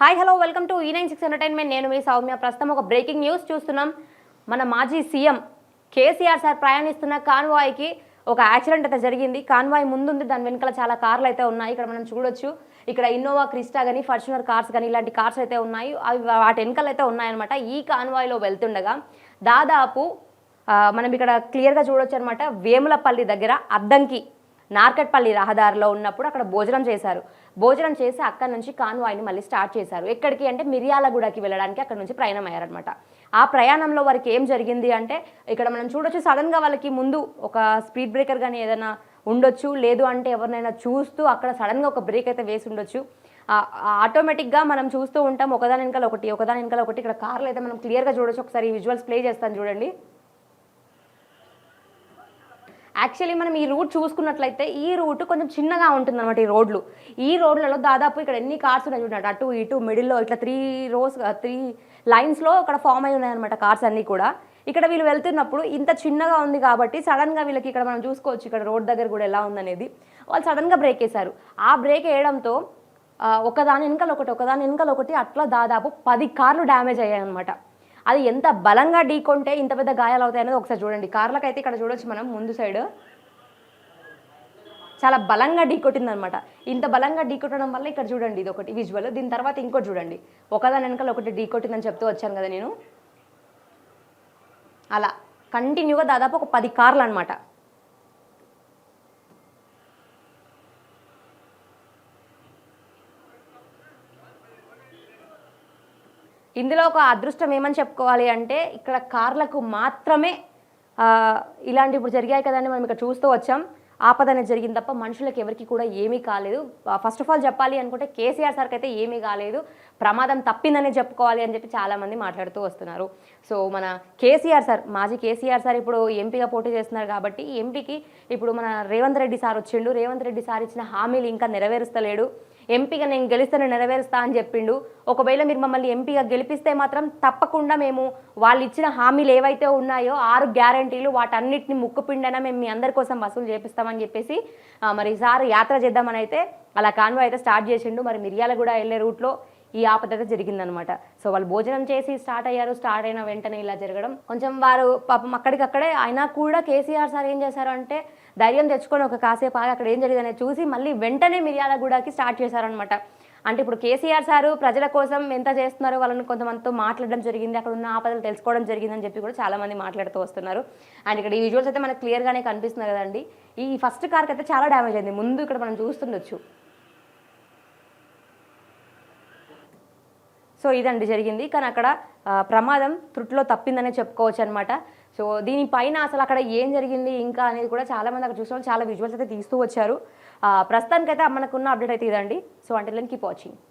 Hi hello welcome to ఈ nine six entertainment నేను మీ సౌమ్య. ప్రస్తుతం ఒక బ్రేకింగ్ న్యూస్ చూస్తున్నాం. మన మాజీ సీఎం కేసీఆర్ సార్ ప్రయాణిస్తున్న కాన్వాయ్కి ఒక యాక్సిడెంట్ అయితే జరిగింది. కాన్వాయ్ ముందుంది దాని వెనకాల చాలా కార్లు అయితే ఉన్నాయి. ఇక్కడ మనం చూడొచ్చు. ఇక్కడ ఇన్నోవా క్రిస్టా కానీ ఫార్చునర్ కార్స్ కానీ ఇలాంటి కార్స్ అయితే ఉన్నాయి. అవి వాటి వెనకాల అయితే ఉన్నాయన్నమాట. ఈ కాన్వాయ్లో వెళ్తుండగా దాదాపు మనం ఇక్కడ క్లియర్గా చూడొచ్చు అనమాట వేములపల్లి దగ్గర అద్దంకి నార్కట్పల్లి రహదారిలో ఉన్నప్పుడు అక్కడ భోజనం చేశారు. భోజనం చేసి అక్కడ నుంచి కాన్వాయ్ని మళ్ళీ స్టార్ట్ చేశారు. ఎక్కడికి అంటే మిర్యాలగూడకి వెళ్ళడానికి అక్కడ నుంచి ప్రయాణం అయ్యారనమాట ఆ ప్రయాణంలో వారికి ఏం జరిగింది అంటే ఇక్కడ మనం చూడొచ్చు సడన్గా వాళ్ళకి ముందు ఒక స్పీడ్ బ్రేకర్ కానీ ఏదైనా ఉండొచ్చు లేదు అంటే ఎవరినైనా చూస్తూ అక్కడ సడన్గా ఒక బ్రేక్ అయితే వేసి ఉండొచ్చు. ఆటోమేటిక్గా మనం చూస్తూ ఉంటాం ఒకదాని వెనకాల ఒకటి ఒకదాని వెనకాల ఒకటి ఇక్కడ కార్లు అయితే మనం క్లియర్గా చూడొచ్చు. ఒకసారి విజువల్స్ ప్లే చేస్తాను చూడండి. యాక్చువల్లీ మనం ఈ రూట్ చూసుకున్నట్లయితే ఈ రూట్ కొంచెం చిన్నగా ఉంటుంది అనమాట ఈ రోడ్లు. ఈ రోడ్లలో దాదాపు ఇక్కడ ఎన్ని కార్స్ ఉన్నాయి చూడండి. అటు ఇటు మిడిల్లో ఇట్లా త్రీ రోస్ త్రీ లైన్స్లో ఇక్కడ ఫామ్ అయి ఉన్నాయన్నమాట కార్స్ అన్నీ కూడా. ఇక్కడ వీళ్ళు వెళ్తున్నప్పుడు ఇంత చిన్నగా ఉంది కాబట్టి సడన్గా వీళ్ళకి ఇక్కడ మనం చూసుకోవచ్చు ఇక్కడ రోడ్ దగ్గర కూడా ఎలా ఉందనేది. వాళ్ళు సడన్గా బ్రేక్ వేశారు. ఆ బ్రేక్ వేయడంతో ఒకదాని వెనకాల ఒకటి ఒకదాని వెనకాల ఒకటి అట్లా దాదాపు పది కార్లు డ్యామేజ్ అయ్యాయి అనమాట అది ఎంత బలంగా ఢీకొంటే ఇంత పెద్ద గాయాలు అవుతాయి అనేది ఒకసారి చూడండి. కార్లకైతే అయితే ఇక్కడ చూడొచ్చు మనం ముందు సైడ్. చాలా బలంగా ఢీకొట్టింది అనమాట ఇంత బలంగా ఢీకొట్టడం వల్ల ఇక్కడ చూడండి ఇది ఒకటి విజువల్. దీని తర్వాత ఇంకోటి చూడండి. ఒకదాని వెనకాల ఒకటి ఢీకొట్టిందని చెప్తూ వచ్చాను కదా నేను. అలా కంటిన్యూగా దాదాపు ఒక పది కార్లు అనమాట ఇందులో ఒక అదృష్టం ఏమని చెప్పుకోవాలి అంటే ఇక్కడ కార్లకు మాత్రమే ఇలాంటి ఇప్పుడు జరిగాయి కదండి మనం ఇక్కడ చూస్తూ వచ్చాం. ఆపద అనేది జరిగింది తప్ప మనుషులకు ఎవరికి కూడా ఏమీ కాలేదు. ఫస్ట్ ఆఫ్ ఆల్ చెప్పాలి అనుకుంటే కేసీఆర్ సార్కి అయితే ఏమీ కాలేదు. ప్రమాదం తప్పిందనే చెప్పుకోవాలి అని చెప్పి చాలామంది మాట్లాడుతూ వస్తున్నారు. సో మన కేసీఆర్ సార్ మాజీ కేసీఆర్ సార్ ఇప్పుడు ఎంపీగా పోటీ చేస్తున్నారు కాబట్టి ఎంపీకి ఇప్పుడు మన రేవంత్ రెడ్డి సార్ వచ్చిండు. రేవంత్ రెడ్డి సార్ ఇచ్చిన హామీలు ఇంకా నెరవేరుస్తలేడు. ఎంపీగా నేను గెలిస్తే నెరవేరుస్తా అని చెప్పిండు. ఒకవేళ మీరు మమ్మల్ని ఎంపీగా గెలిపిస్తే మాత్రం తప్పకుండా మేము వాళ్ళు ఇచ్చిన హామీలు ఏవైతే ఉన్నాయో ఆరు గ్యారంటీలు వాటన్నిటిని ముక్కుపిండన మేము మీ అందరి కోసం వసూలు చేపిస్తామని చెప్పేసి మరి సార్ యాత్ర చేద్దామని అయితే అలా కాన్వో అయితే స్టార్ట్ చేసిండు. మరి మిర్యాలగూడ వెళ్ళే రూట్లో ఈ ఆపద అయితే జరిగిందనమాట. సో వాళ్ళు భోజనం చేసి స్టార్ట్ అయ్యారు. స్టార్ట్ అయిన వెంటనే ఇలా జరగడం. కొంచెం వారు పాపం అక్కడికక్కడే అయినా కూడా కేసీఆర్ సార్ ఏం చేశారు అంటే ధైర్యం తెచ్చుకొని ఒక కాసేపు ఆగి అక్కడ ఏం జరిగిందనే చూసి మళ్ళీ వెంటనే మిర్యాలగూడకి స్టార్ట్ చేశారనమాట. అంటే ఇప్పుడు కేసీఆర్ సారు ప్రజల కోసం ఎంత చేస్తున్నారో వాళ్ళని కొంతమందితో మాట్లాడడం జరిగింది. అక్కడ ఉన్న ఆపదలు తెలుసుకోవడం జరిగిందని చెప్పి కూడా చాలామంది మాట్లాడుతూ వస్తున్నారు. అండ్ ఇక్కడ ఈ విజువల్స్ అయితే మనకు క్లియర్గానే కనిపిస్తుంది కదండి. ఈ ఫస్ట్ కార్కి అయితే చాలా డ్యామేజ్ అయింది. ముందు ఇక్కడ మనం చూస్తుండొచ్చు. సో ఇదండి జరిగింది. కానీ అక్కడ ప్రమాదం త్రుట్లో తప్పిందనే చెప్పుకోవచ్చు అనమాట సో దీనిపైన అసలు అక్కడ ఏం జరిగింది ఇంకా అనేది కూడా చాలా మంది అక్కడ చూసిన వాళ్ళు చాలా విజువల్స్ అయితే తీస్తూ వచ్చారు. ప్రస్తుతానికైతే మనకున్న అప్డేట్ అయితే ఇదండి. సో అంటే కీప్ వాచింగ్